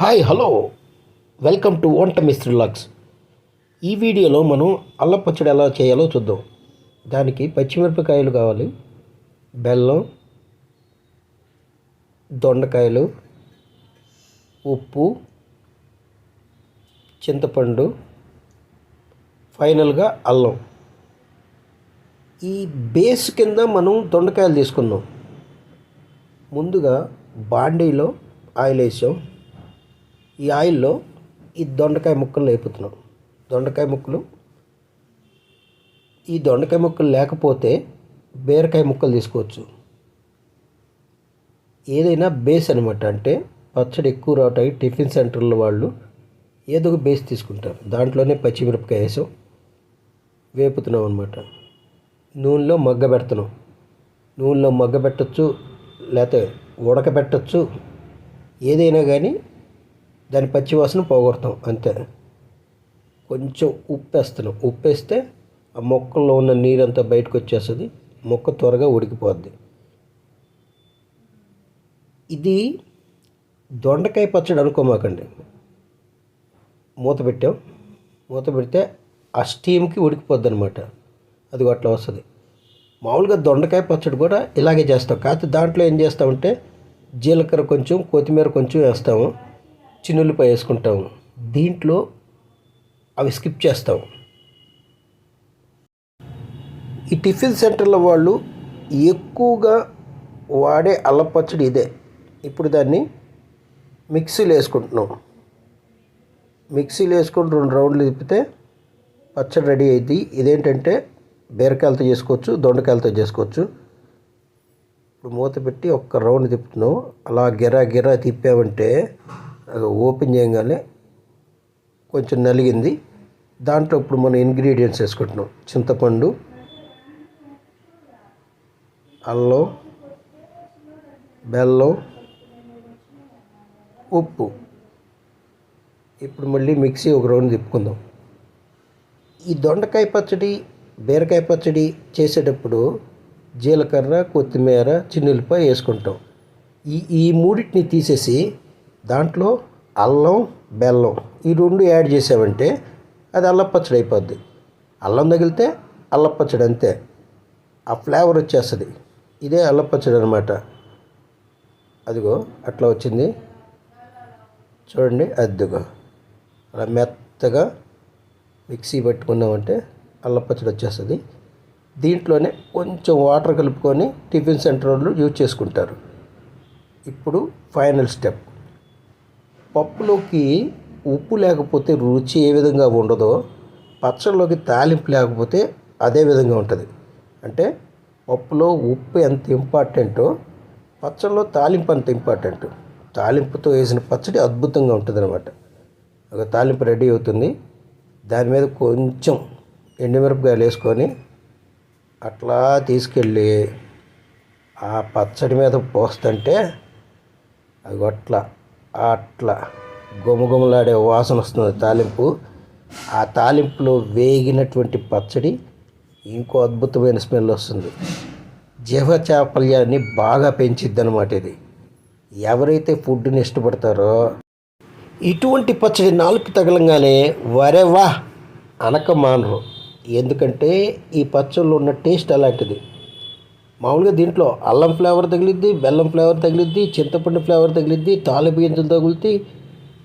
Hi hello welcome to వంట మిస్త్రి లాక్స్ ఈ వీడియోలో మనం అల్లం పచ్చడి ఎలా చేయాలో చూద్దాం. దానికి పచ్చిమిరపకాయలు కావాలి బెల్లం దొండకాయలు ఉప్పు చింతపండు ఫైనల్గా అల్లం. ఈ బేస్ కింద మనం దొండకాయలు తీసుకున్నాం ముందుగా బాండీలో ఆయిల్ వేసాం. ఈ ఆయిల్లో ఈ దొండకాయ ముక్కలు లేపుతున్నాం. దొండకాయ ముక్కలు. ఈ దొండకాయ ముక్కలు లేకపోతే బీరకాయ ముక్కలు తీసుకోవచ్చు. ఏదైనా బేస్ అనమాట అంటే పచ్చడి ఎక్కువ రావటానికి టిఫిన్ సెంటర్ల వాళ్ళు ఏదో ఒక బేస్ తీసుకుంటారు. దాంట్లోనే పచ్చిమిరపకాయ వేసాం. వేపుతున్నాం అనమాట నూనెలో మగ్గ పెడుతున్నాం. నూనెలో మగ్గ పెట్టచ్చు లేకపోతే ఉడకబెట్టచ్చు. ఏదైనా కానీ దాని పచ్చివాసన పోగొడతాం అంతే. కొంచెం ఉప్పు వేస్తున్నాం ఉప్పు వేస్తే ఆ మొక్కల్లో ఉన్న నీరంతా బయటకు వచ్చేస్తుంది. మొక్క త్వరగా ఉడికిపోద్ది. ఇది దొండకాయ పచ్చడి అనుకోమాకండి. మూత పెట్టాం. మూత పెడితే ఆ స్టీమ్కి ఉడికిపోద్ది అనమాట అది అట్లా వస్తుంది. మామూలుగా దొండకాయ పచ్చడి కూడా ఇలాగే చేస్తాం. కాకపోతే దాంట్లో ఏం చేస్తామంటే జీలకర్ర కొంచెం కొత్తిమీర కొంచెం వేస్తాము. చిన్నుల్లిపాయ వేసుకుంటాం. దీంట్లో అవి స్కిప్ చేస్తాం. ఈ టిఫిన్ సెంటర్ల వాళ్ళు ఎక్కువగా వాడే అల్లం పచ్చడి ఇదే. ఇప్పుడు దాన్ని మిక్సీలు వేసుకుంటున్నాం. మిక్సీలు వేసుకొని రెండు రౌండ్లు తిప్పితే పచ్చడి రెడీ అయింది ఇదేంటంటే బీరకాయలతో చేసుకోవచ్చు దొండకాయలతో చేసుకోవచ్చు. ఇప్పుడు మూత పెట్టి ఒక్క రౌండ్ తిప్పుతున్నాం. అలా గిరా గిరా తిప్పామంటే ఓపెన్ చేయగానే కొంచెం నలిగింది. దాంట్లో ఇప్పుడు మనం ఇంగ్రీడియంట్స్ వేసుకుంటున్నాం. చింతపండు అల్లం బెల్లం ఉప్పు. ఇప్పుడు మళ్ళీ మిక్సీ ఒక రౌండ్ తిప్పుకుందాం. ఈ దొండకాయ పచ్చడి బీరకాయ పచ్చడి చేసేటప్పుడు జీలకర్ర కొత్తిమీర చిన్నులపాయ వేసుకుంటాం. ఈ ఈ మూడింటిని తీసేసి దాంట్లో అల్లం బెల్లం ఈ రెండు యాడ్ చేసామంటే అది అల్లపచ్చడి అయిపోద్ది అల్లం తగిలితే అల్లపచ్చడి అంతే ఆ ఫ్లేవర్ వచ్చేస్తుంది. ఇదే అల్లపచ్చడి అనమాట అదిగో అట్లా వచ్చింది. చూడండి అద్దెగో అలా మెత్తగా మిక్సీ పట్టుకున్నామంటే అల్లపచ్చడి వచ్చేస్తుంది దీంట్లోనే కొంచెం వాటర్ కలుపుకొని టిఫిన్ సెంటర్ వాళ్ళు యూజ్ చేసుకుంటారు. ఇప్పుడు ఫైనల్ స్టెప్. పప్పులోకి ఉప్పు లేకపోతే రుచి ఏ విధంగా ఉండదో పచ్చళ్ళలోకి తాలింపు లేకపోతే అదే విధంగా ఉంటుంది. అంటే పప్పులో ఉప్పు ఎంత ఇంపార్టెంటో పచ్చళ్ళలో తాలింపు అంత ఇంపార్టెంట్. తాలింపుతో వేసిన పచ్చడి అద్భుతంగా ఉంటుంది అనమాట ఒక తాలింపు రెడీ అవుతుంది. దాని మీద కొంచెం ఎండుమిరపకాయలు వేసుకొని అట్లా తీసుకెళ్ళి ఆ పచ్చడి మీద పోస్తుంటే అది అట్లా అట్లా గుమగుమలాడే వాసన వస్తుంది తాలింపు. ఆ తాలింపులో వేగినటువంటి పచ్చడి ఇంకో అద్భుతమైన స్మెల్ వస్తుంది. జీవ చాపల్యాన్ని బాగా పెంచిద్ది అనమాట ఇది. ఎవరైతే ఫుడ్ని ఇష్టపడతారో ఇటువంటి పచ్చడి నాలుగు తగలంగానే వరే వా అనక మానరు. ఎందుకంటే ఈ పచ్చళ్ళు ఉన్న టేస్ట్ అలాంటిది. మామూలుగా దీంట్లో అల్లం ఫ్లేవర్ తగిలిద్ది బెల్లం ఫ్లేవర్ తగిలిద్ది చింతపండు ఫ్లేవర్ తగిలిద్ది తాలింపు గింజలు తగులుతాయి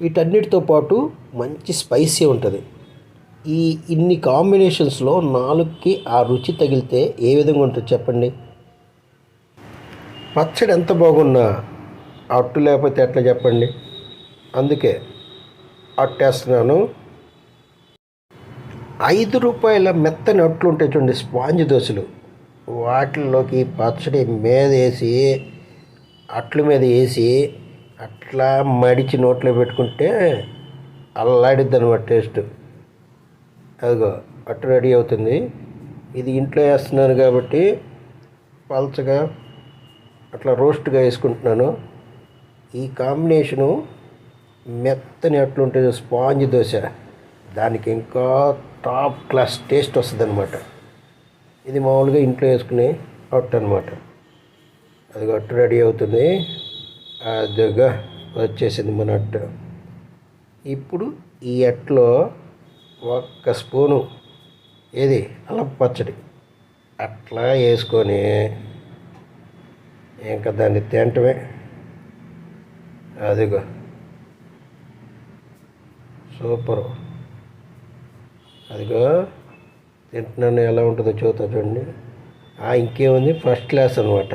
వీటన్నిటితో పాటు మంచి స్పైసీ ఉంటుంది. ఈ ఇన్ని కాంబినేషన్స్లో నాలుగుకి ఆ రుచి తగిలితే ఏ విధంగా ఉంటుంది చెప్పండి? పచ్చడి ఎంత బాగున్నా అట్టు లేకపోతే ఎట్లా చెప్పండి? అందుకే అట్టేస్తున్నాను. ఐదు రూపాయల మెత్తని అట్లు ఉంటాయి చూడండి స్పాంజ్ దోశలు. వాటిల్లోకి పచ్చడి మీద వేసి అట్ల మీద వేసి అట్లా మడిచి నోట్లో పెట్టుకుంటే అల్లాడిద్ది అనమాట టేస్ట్. అదిగో అట్టు రెడీ అవుతుంది. ఇది ఇంట్లో వేస్తున్నాను కాబట్టి పల్చగా అట్లా రోస్ట్గా వేసుకుంటున్నాను. ఈ కాంబినేషను మెత్తని అట్లుంటుంది స్పాంజ్ దోశ. దానికి ఇంకా టాప్ క్లాస్ టేస్ట్ వస్తుంది అనమాట ఇది మామూలుగా ఇంట్లో వేసుకునే రొట్టె అనమాట అది రొట్టె రెడీ అవుతుంది. అదిగా వచ్చేసింది మన అట్టు. ఇప్పుడు ఈ అట్లో ఒక్క స్పూను ఏది? అల్లం పచ్చడి. అట్లా వేసుకొని ఇంకా దాన్ని తింటమే. అదిగో. సూపరు. అదిగో. తింటున్నాను ఎలా ఉంటుందో చూద్దాం చూడండి. ఆ, ఇంకేముంది? ఫస్ట్ క్లాస్ అనమాట